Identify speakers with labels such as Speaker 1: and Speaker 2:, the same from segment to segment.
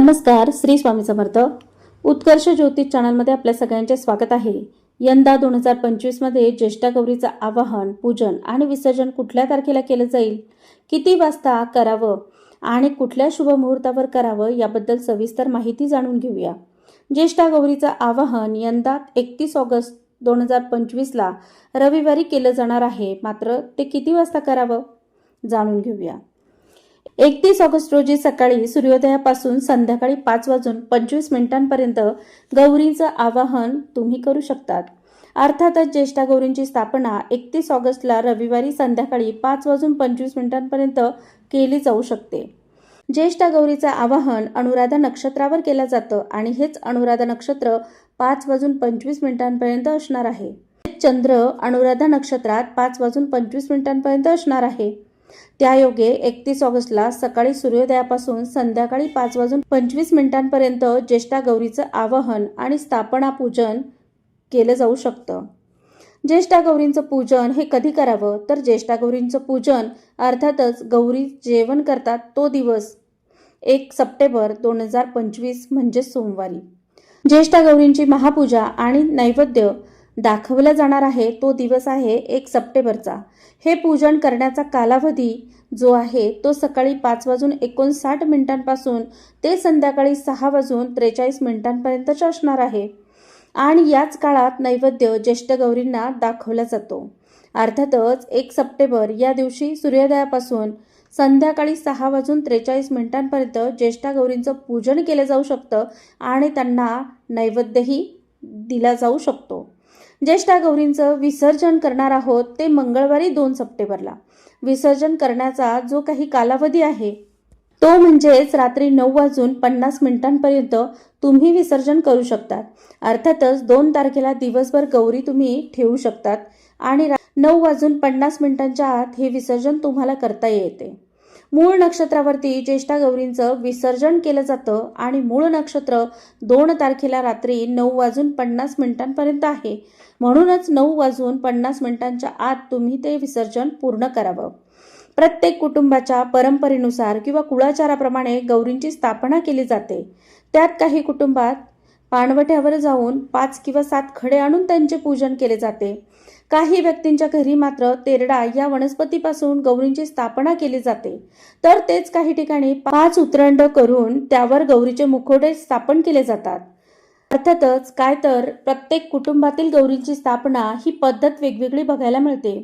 Speaker 1: नमस्कार श्री स्वामी समर्थ. उत्कर्ष ज्योतिष चॅनलमध्ये आपल्या सगळ्यांचे स्वागत आहे. यंदा दोन हजार पंचवीसमध्ये ज्येष्ठा गौरीचं आवाहन पूजन आणि विसर्जन कुठल्या तारखेला केलं जाईल? किती वाजता करावं आणि कुठल्या शुभ मुहूर्तावर करावं याबद्दल सविस्तर माहिती जाणून घेऊया. ज्येष्ठा गौरीचं आवाहन यंदा एकतीस ऑगस्ट दोन हजार पंचवीसला रविवारी केलं जाणार आहे. मात्र ते किती वाजता करावं? जाणून घेऊया. एकतीस ऑगस्ट रोजी सकाळी सूर्योदयापासून संध्याकाळी पाच वाजून पंचवीस मिनिटांपर्यंत गौरीचं आवाहन तुम्ही करू शकतात. अर्थातच ज्येष्ठा गौरींची स्थापना एकतीस ऑगस्टला रविवारी संध्याकाळी पाच वाजून पंचवीस मिनिटांपर्यंत केली जाऊ शकते. ज्येष्ठा गौरीचं आवाहन अनुराधा नक्षत्रावर केलं जातं आणि हेच अनुराधा नक्षत्र पाच वाजून पंचवीस मिनिटांपर्यंत असणार आहे. चंद्र अनुराधा नक्षत्रात पाच वाजून पंचवीस मिनिटांपर्यंत असणार आहे. त्यायोगे एकतीस ऑगस्टला सकाळी सूर्योदयापासून संध्याकाळी पाच वाजून पंचवीस मिनिटांपर्यंत ज्येष्ठा गौरीचं आवाहन आणि स्थापना पूजन केलं जाऊ शकतं. ज्येष्ठा गौरींचं पूजन हे कधी करावं? तर ज्येष्ठा गौरींचं पूजन अर्थातच गौरी जेवण करतात तो दिवस एक सप्टेंबर दोन हजार पंचवीस म्हणजे सोमवारी. ज्येष्ठा गौरींची महापूजा आणि नैवेद्य दाखवला जाणार आहे तो दिवस आहे एक सप्टेंबरचा. हे पूजन करण्याचा कालावधी जो आहे तो सकाळी पाच वाजून एकोणसाठ मिनिटांपासून ते संध्याकाळी सहा वाजून त्रेचाळीस मिनिटांपर्यंतचा असणार आहे. आणि याच काळात नैवेद्य ज्येष्ठ गौरींना दाखवला जातो. अर्थातच एक सप्टेंबर या दिवशी सूर्योदयापासून संध्याकाळी सहा वाजून त्रेचाळीस मिनिटांपर्यंत ज्येष्ठा गौरींचं पूजन केलं जाऊ शकतं आणि त्यांना नैवेद्यही दिला जाऊ शकतो. ज्येष्ठा गौरींचं विसर्जन करणार आहोत ते मंगळवारी दोन सप्टेंबरला. विसर्जन करण्याचा जो काही कालावधी आहे तो म्हणजेच रात्री नऊ वाजून पन्नास मिनिटांपर्यंत तुम्ही विसर्जन करू शकतात. अर्थातच दोन तारखेला दिवसभर गौरी तुम्ही ठेवू शकतात आणि नऊ वाजून पन्नास मिनिटांच्या आत हे विसर्जन तुम्हाला करता येते. मूळ नक्षत्रावरती ज्येष्ठा गौरींचं विसर्जन केलं जातं आणि मूळ नक्षत्र दोन तारखेला रात्री नऊ वाजून पन्नास मिनिटांपर्यंत आहे. म्हणूनच नऊ वाजून पन्नास मिनिटांच्या आत तुम्ही ते विसर्जन पूर्ण करावं. प्रत्येक कुटुंबाच्या परंपरेनुसार किंवा कुळाचाराप्रमाणे गौरींची स्थापना केली जाते. त्यात काही कुटुंबात पाणवठ्यावर जाऊन पाच किंवा सात खडे आणून त्यांचे पूजन केले जाते. काही व्यक्तींच्या घरी मात्र तेरडा या वनस्पतीपासून गौरींची स्थापना केली जाते. तर तेच काही ठिकाणी पाच उतरंड करून त्यावर गौरीचे मुखोटे स्थापन केले जातात. अर्थातच काय तर प्रत्येक कुटुंबातील गौरींची स्थापना ही पद्धत वेगवेगळी बघायला मिळते.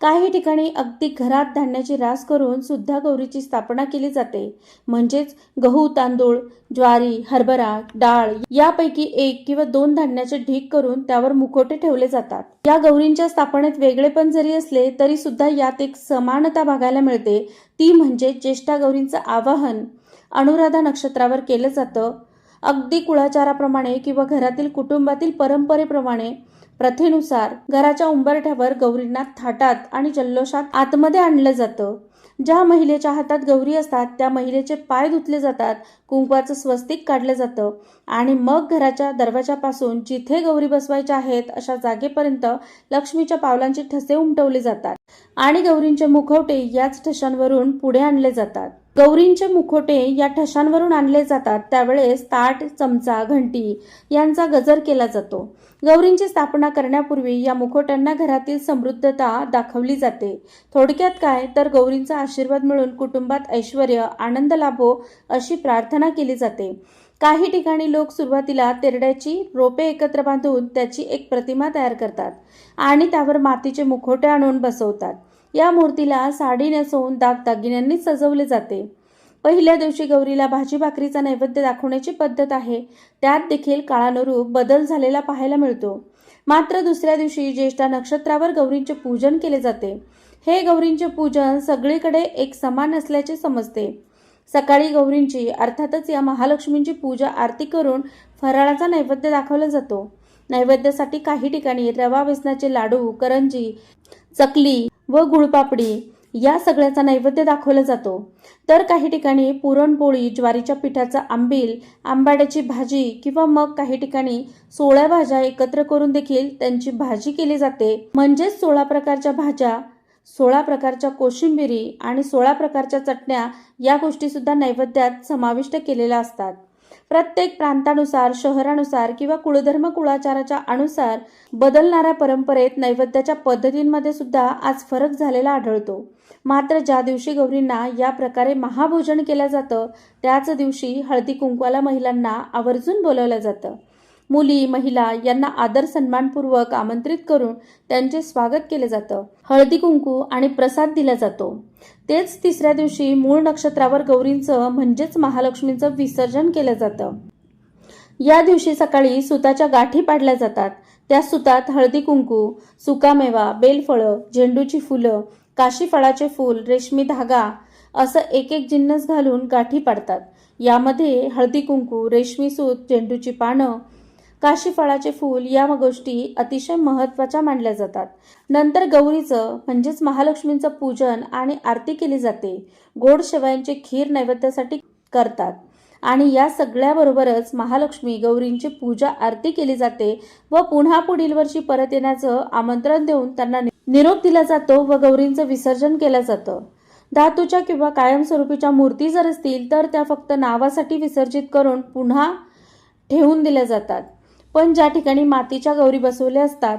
Speaker 1: काही ठिकाणी अगदी घरात धान्याची रास करून सुद्धा गौरीची स्थापना केली जाते. म्हणजेच गहू तांदूळ ज्वारी हरभरा डाळ यापैकी एक किंवा दोन धान्याचे ढीक करून त्यावर मुखोटे ठेवले जातात. या गौरींच्या स्थापनेत वेगळेपण जरी असले तरी सुद्धा यात एक समानता बघायला मिळते. ती म्हणजे ज्येष्ठा गौरींचं आवाहन अनुराधा नक्षत्रावर केलं जातं. अगदी कुळाचाराप्रमाणे किंवा घरातील कुटुंबातील परंपरेप्रमाणे प्रथेनुसार घराच्या उंबरठ्यावर गौरींना थाटात आणि जल्लोषात आतमध्ये आणलं जातं. ज्या महिलेच्या हातात गौरी असतात त्या महिलेचे पाय धुतले जातात कुंकवाचं स्वस्तिक काढलं जातं आणि मग घराच्या दरवाजापासून जिथे गौरी बसवायच्या आहेत अशा जागेपर्यंत लक्ष्मीच्या पावलांचे ठसे उमटवले जातात आणि गौरींचे मुखवटे याच ठशांवरून पुढे आणले जातात. गौरींचे मुखोटे या ठशांवरून आणले जातात. त्यावेळेस ताट चमचा घंटी यांचा गजर केला जातो. गौरींची स्थापना करण्यापूर्वी या मुखोट्यांना घरातील समृद्धता दाखवली जाते. थोडक्यात काय? तर गौरींचा आशीर्वाद मिळून कुटुंबात ऐश्वर आनंद लाभो अशी प्रार्थना केली जाते. काही ठिकाणी लोक सुरुवातीला तेरड्याची रोपे एकत्र बांधून त्याची एक प्रतिमा तयार करतात आणि त्यावर मातीचे मुखोटे आणून बसवतात. या मूर्तीला साडी नेसवून दागदागिन्यांनी सजवले जाते. पहिल्या दिवशी गौरीला भाजी भाकरीचा नैवेद्य दाखवण्याची पद्धत आहे. त्यात देखील काळानुरूप बदल झालेला पाहायला मिळतो. मात्र दुसऱ्या दिवशी ज्येष्ठा नक्षत्रावर गौरींचे पूजन केले जाते. हे गौरींचे पूजन सगळीकडे एक समान असल्याचे समजते. सकाळी गौरींची अर्थातच या महालक्ष्मींची पूजा आरती करून फराळाचा नैवेद्य दाखवला जातो. नैवेद्यासाठी काही ठिकाणी रवा बेसनाचे लाडू करंजी चकली व गुळपापडी या सगळ्याचा नैवेद्य दाखवला जातो. तर काही ठिकाणी पुरणपोळी ज्वारीच्या पिठाचा आंबील आंबाड्याची भाजी किंवा मग काही ठिकाणी सोळ्या भाज्या एकत्र करून देखील त्यांची भाजी केली जाते. म्हणजेच सोळा प्रकारच्या भाज्या सोळा प्रकारच्या कोशिंबिरी आणि सोळा प्रकारच्या चटण्या या गोष्टी सुद्धा नैवेद्यात समाविष्ट केलेल्या असतात. प्रत्येक प्रांतानुसार शहरानुसार किंवा कुळधर्म कुळाचाराच्या अनुसार बदलणाऱ्या परंपरेत नैवेद्याच्या पद्धतींमध्ये सुद्धा आज फरक झालेला आढळतो. मात्र ज्या दिवशी गौरींना या प्रकारे महाभोजन केलं जातं त्याच दिवशी हळदी कुंकवाला महिलांना आवर्जून बोलवलं जातं. मुली महिला यांना आदर सन्मानपूर्वक आमंत्रित करून त्यांचे स्वागत केले जातं. हळदी कुंकू आणि प्रसाद दिला जातो. तेच तिसऱ्या दिवशी मूळ नक्षत्रावर गौरींचं म्हणजेच महालक्ष्मींचं विसर्जन केलं जातं. या दिवशी सकाळी सुताच्या गाठी पाडल्या जातात. त्या सुतात हळदी कुंकू सुकामेवा बेलफळं झेंडूची फुलं काशी फळाचे फूल रेशमी धागा असं एक एक जिन्नस घालून गाठी पाडतात. यामध्ये हळदी कुंकू रेशमी सूत झेंडूची पानं काशीफळाचे फूल या गोष्टी अतिशय महत्त्वाच्या मानल्या जातात. नंतर गौरीचं म्हणजेच महालक्ष्मीचं पूजन आणि आरती केली जाते. गोड शेवयांचे खीर नैवेद्यासाठी करतात. आणि या सगळ्याबरोबरच महालक्ष्मी गौरींची पूजा आरती केली जाते व पुन्हा पुढील वर्षी परत येण्याचं आमंत्रण देऊन त्यांना निरोप दिला जातो व गौरींचं विसर्जन केलं जातं. धातूच्या किंवा कायमस्वरूपीच्या मूर्ती जर असतील तर त्या फक्त नावासाठी विसर्जित करून पुन्हा ठेवून दिल्या जातात. पण ज्या ठिकाणी मातीच्या गौरी बसवल्या असतात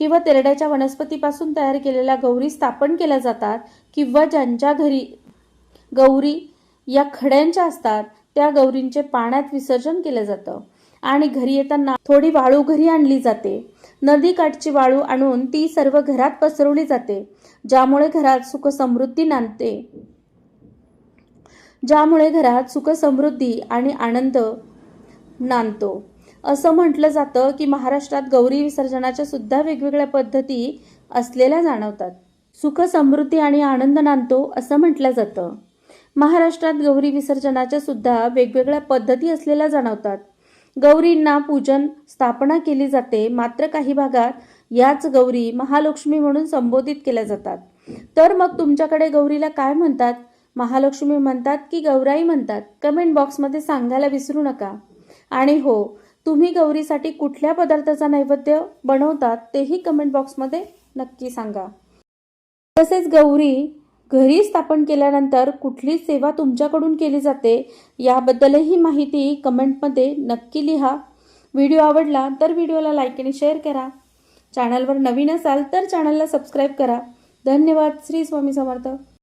Speaker 1: किंवा तेरड्याच्या वनस्पतीपासून तयार केलेल्या गौरी स्थापन केल्या जातात किंवा ज्यांच्या घरी गौरी या खड्यांच्या असतात त्या गौरींचे पाण्यात विसर्जन केलं जातं. आणि घरी येताना थोडी वाळू घरी आणली जाते. नदीकाठची वाळू आणून ती सर्व घरात पसरवली जाते ज्यामुळे घरात सुख समृद्धी नांदते. ज्यामुळे घरात सुख समृद्धी आणि आनंद नांदतो. असं म्हटलं जातं की महाराष्ट्रात गौरी विसर्जनाच्या सुद्धा वेगवेगळ्या पद्धती असलेल्या जाणवतात. सुख समृद्धी आणि आनंद नांदतो असं म्हटलं जातं. महाराष्ट्रात गौरी विसर्जनाच्या सुद्धा वेगवेगळ्या पद्धती असलेल्या जाणवतात. गौरींना पूजन स्थापना केली जाते मात्र काही भागात याच गौरी महालक्ष्मी म्हणून संबोधित केल्या जातात. तर मग तुमच्याकडे गौरीला काय म्हणतात? महालक्ष्मी म्हणतात की गौराई म्हणतात? कमेंट बॉक्समध्ये सांगायला विसरू नका. आणि हो तुम्ही गौरीसाठी कुठल्या पदार्थाचा नैवेद्य बनवतात तेही कमेंट बॉक्समध्ये नक्की सांगा. तसेच गौरी घरी स्थापन केल्यानंतर कुठली सेवा तुमच्याकडून केली जाते याबद्दलही माहिती कमेंटमध्ये नक्की लिहा. व्हिडिओ आवडला तर व्हिडिओला लाईक आणि शेअर करा. चॅनलवर नवीन असाल तर चॅनलला सबस्क्राईब करा. धन्यवाद. श्री स्वामी समर्थ.